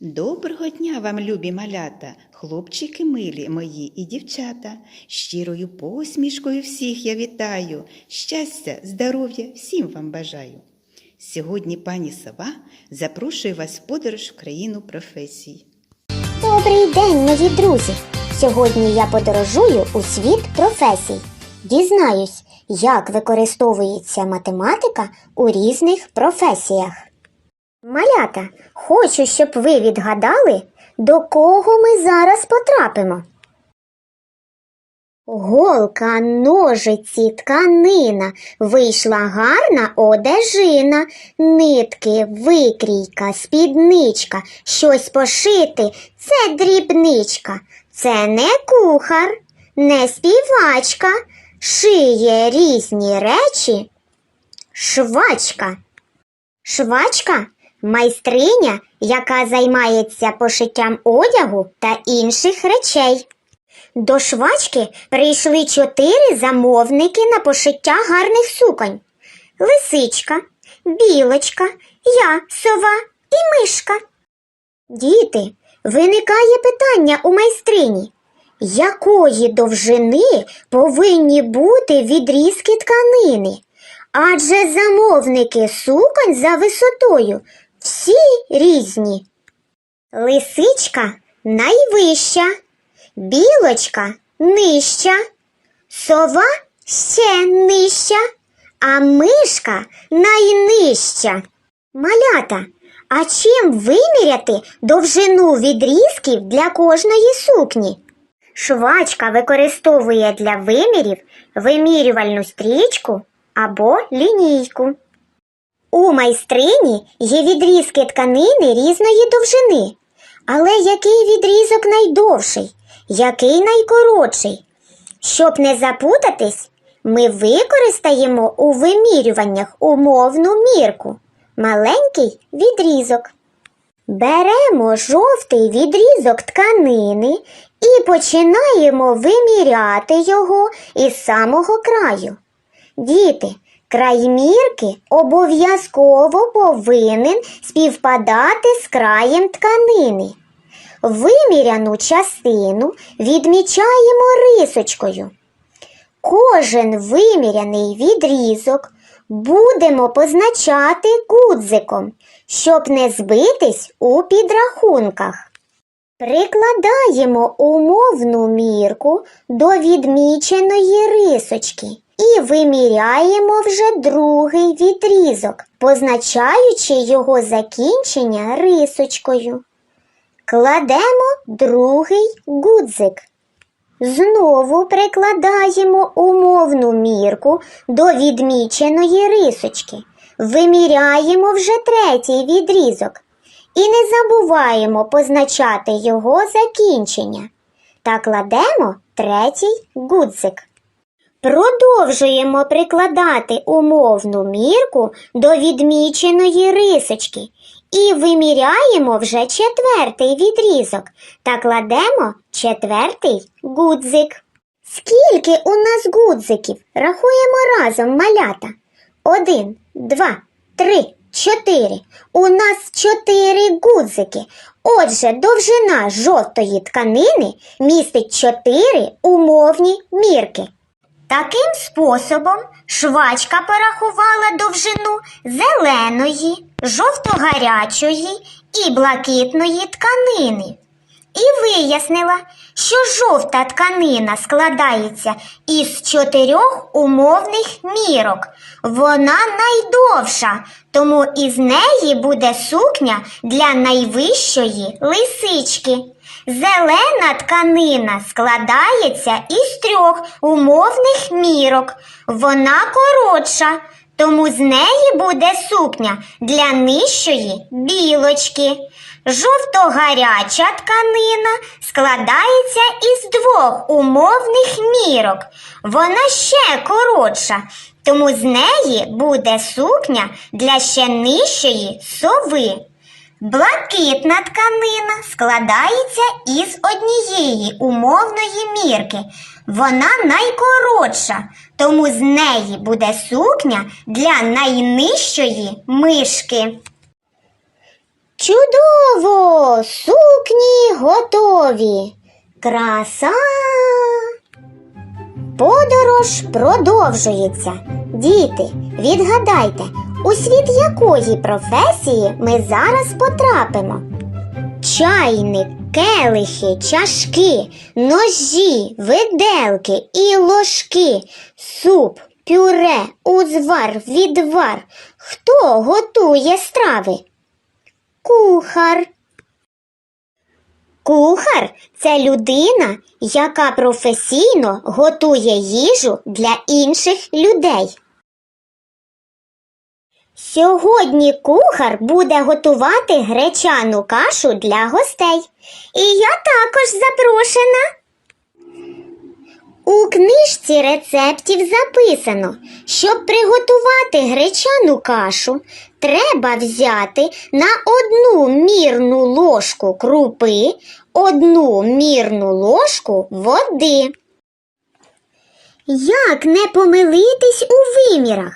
Доброго дня вам, любі малята, хлопчики милі мої і дівчата. Щирою посмішкою всіх я вітаю. Щастя, здоров'я всім вам бажаю. Сьогодні пані Сова запрошує вас в подорож в країну професій. Добрий день, мої друзі! Сьогодні я подорожую у світ професій. Дізнаюсь, як використовується математика у різних професіях. Малята, хочу, щоб ви відгадали, до кого ми зараз потрапимо. Голка, ножиці, тканина, вийшла гарна одежина, нитки, викрійка, спідничка, щось пошити це дрібничка, це не кухар, не співачка, шиє різні речі. Швачка. Швачка майстриня, яка займається пошиттям одягу та інших речей. До швачки прийшли чотири замовники на пошиття гарних суконь: лисичка, білочка, я, сова і мишка. Діти, виникає питання у майстрині. Якої довжини повинні бути відрізки тканини? Адже замовники суконь за висотою всі різні. Лисичка найвища, білочка нижча, сова ще нижча, а мишка найнижча. Малята, а чим виміряти довжину відрізків для кожної сукні? Швачка використовує для вимірів вимірювальну стрічку або лінійку. У майстрині є відрізки тканини різної довжини. Але який відрізок найдовший, який найкоротший? Щоб не запутатись, ми використаємо у вимірюваннях умовну мірку маленький відрізок. Беремо жовтий відрізок тканини і починаємо виміряти його із самого краю. Діти, край мірки обов'язково повинен співпадати з краєм тканини. Виміряну частину відмічаємо рисочкою. Кожен виміряний відрізок будемо позначати гудзиком, щоб не збитись у підрахунках. Прикладаємо умовну мірку до відміченої рисочки і виміряємо вже другий відрізок, позначаючи його закінчення рисочкою. Кладемо другий гудзик. Знову прикладаємо умовну мірку до відміченої рисочки. Виміряємо вже третій відрізок і не забуваємо позначати його закінчення. Та кладемо третій гудзик. Продовжуємо прикладати умовну мірку до відміченої рисочки і виміряємо вже четвертий відрізок та кладемо четвертий гудзик. Скільки у нас гудзиків? Рахуємо разом малята. Один, два, три, чотири. У нас чотири гудзики. Отже, довжина жовтої тканини містить чотири умовні мірки. Таким способом швачка порахувала довжину зеленої, жовто-гарячої і блакитної тканини. І вияснила, що жовта тканина складається із чотирьох умовних мірок. Вона найдовша, тому із неї буде сукня для найвищої лисички. Зелена тканина складається із трьох умовних мірок. Вона коротша, тому з неї буде сукня для нижчої білочки. Жовто-гаряча тканина складається із двох умовних мірок. Вона ще коротша, тому з неї буде сукня для ще нижчої сови. Блакитна тканина складається із однієї умовної мірки. Вона найкоротша, тому з неї буде сукня для найнижчої мишки. Чудово! Сукні готові. Краса. Подорож продовжується. Діти, відгадайте, у світ якої професії ми зараз потрапимо? Чайник, келихи, чашки, ножі, виделки і ложки, суп, пюре, узвар, відвар. Хто готує страви? Кухар. Кухар це людина, яка професійно готує їжу для інших людей. Сьогодні кухар буде готувати гречану кашу для гостей. І я також запрошена. Книжці рецептів записано, щоб приготувати гречану кашу, треба взяти на одну мірну ложку крупи, одну мірну ложку води. Як не помилитись у вимірах?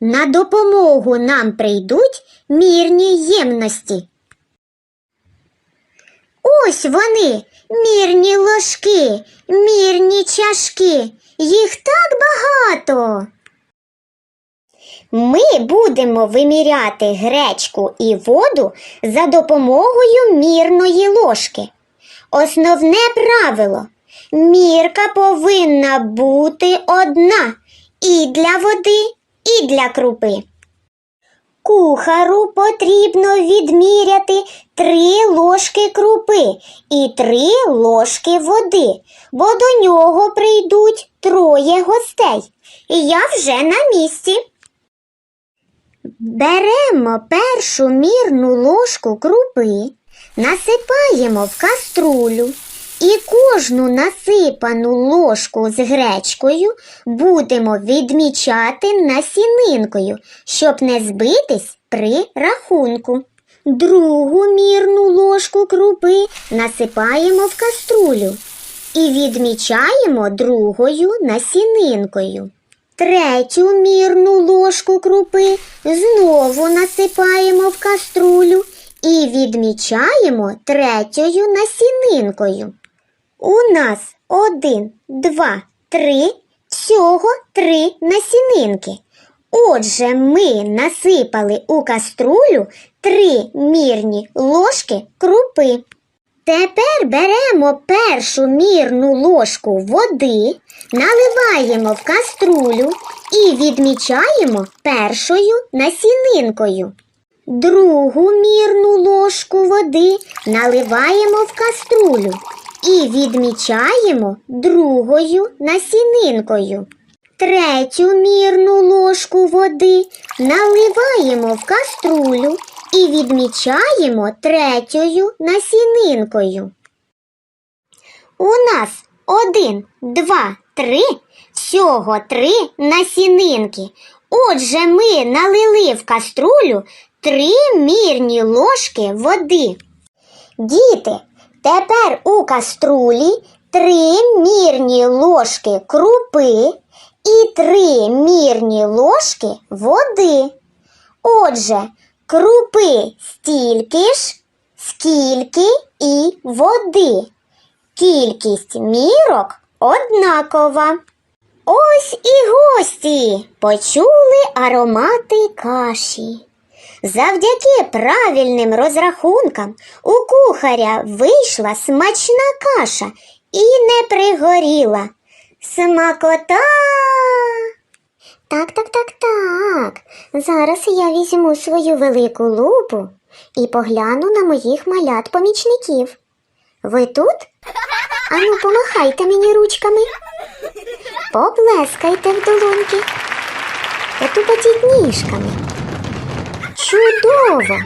На допомогу нам прийдуть мірні ємності. Ось вони, мірні ложки, мірні чашки. Їх так багато. Ми будемо виміряти гречку і воду за допомогою мірної ложки. Основне правило мірка повинна бути одна і для води, і для крупи. Кухару потрібно відміряти три ложки крупи і три ложки води, бо до нього прийдуть троє гостей. І я вже на місці. Беремо першу мірну ложку крупи, насипаємо в каструлю і кожну насипану ложку з гречкою будемо відмічати насінинкою, щоб не збитись при рахунку. Другу мірну ложку крупи насипаємо в каструлю і відмічаємо другою насінинкою. Третю мірну ложку крупи знову насипаємо в каструлю і відмічаємо третьою насінинкою. У нас один, два, три, всього три насінинки. Отже, ми насипали у каструлю три мірні ложки крупи. Тепер беремо першу мірну ложку води, наливаємо в каструлю і відмічаємо першою насінинкою. Другу мірну ложку води наливаємо в каструлю і відмічаємо другою насінинкою. Третю мірну ложку води наливаємо в каструлю і відмічаємо третьою насінинкою. У нас один, два, три, всього три насінинки. Отже, ми налили в каструлю три мірні ложки води. Діти, тепер у каструлі три мірні ложки крупи і три мірні ложки води. Отже, крупи стільки ж, скільки і води. Кількість мірок однакова. Ось і гості почули аромати каші. Завдяки правильним розрахункам у кухаря вийшла смачна каша і не пригоріла. Смакота. Так, так, так, так. Зараз я візьму свою велику лупу і погляну на моїх малят-помічників. Ви тут? Ану, помахайте мені ручками. Поплескайте в долоньки. Потупотіть ніжками. Чудово!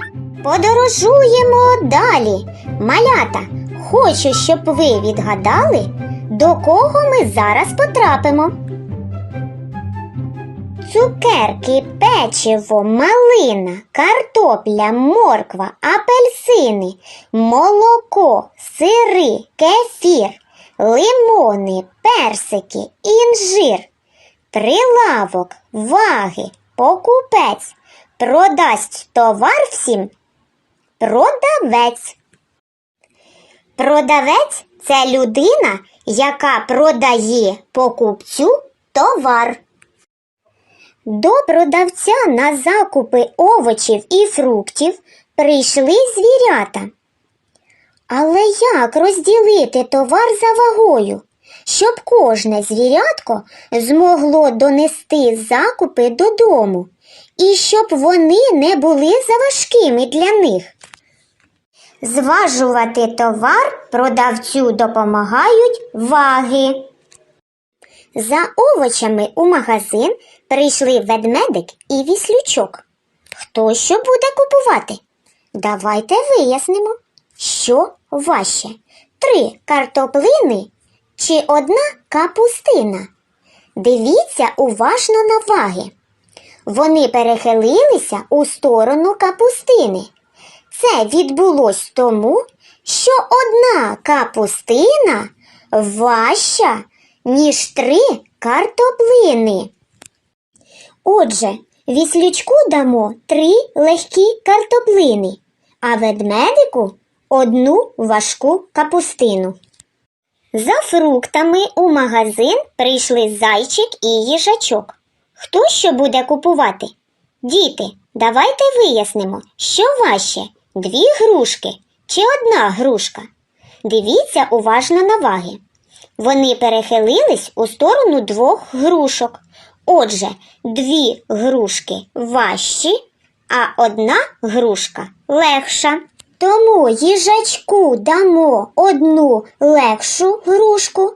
Подорожуємо далі. Малята, хочу, щоб ви відгадали, до кого ми зараз потрапимо. Цукерки, печиво, малина, картопля, морква, апельсини, молоко, сири, кефір, лимони, персики, інжир, прилавок, ваги, покупець продасть товар всім. продавець. Продавець це людина, яка продає покупцю товар. До продавця на закупи овочів і фруктів прийшли звірята. Але як розділити товар за вагою, щоб кожне звірятко змогло донести закупи додому, і щоб вони не були заважкими для них? Зважувати товар продавцю допомагають ваги. За овочами у магазин прийшли ведмедик і віслючок. Хто що буде купувати? Давайте вияснимо, що важче три картоплини чи одна капустина. Дивіться уважно на ваги. Вони перехилилися у сторону капустини. Це відбулось тому, що одна капустина важча, ніж три картоплини. Отже, віслючку дамо три легкі картоплини, а ведмедику одну важку капустину. За фруктами у магазин прийшли зайчик і їжачок. Хто що буде купувати? Діти, давайте вияснимо, що важче дві грушки чи одна грушка. Дивіться уважно на ваги. Вони перехилились у сторону двох грушок. Отже, дві грушки важчі, а одна грушка легша. Тому їжачку дамо одну легшу грушку,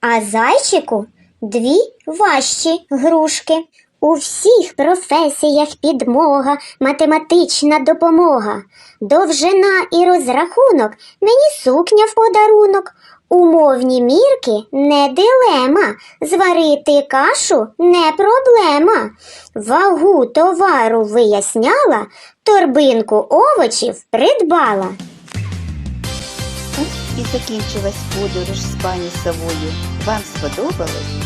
а зайчику дві важчі грушки. У всіх професіях підмога, математична допомога, довжина і розрахунок, мені сукня в подарунок. Умовні мірки не дилема, зварити кашу не проблема. Вагу товару виясняла, торбинку овочів придбала. І закінчилась подорож з пані Савою. Вам сподобалось?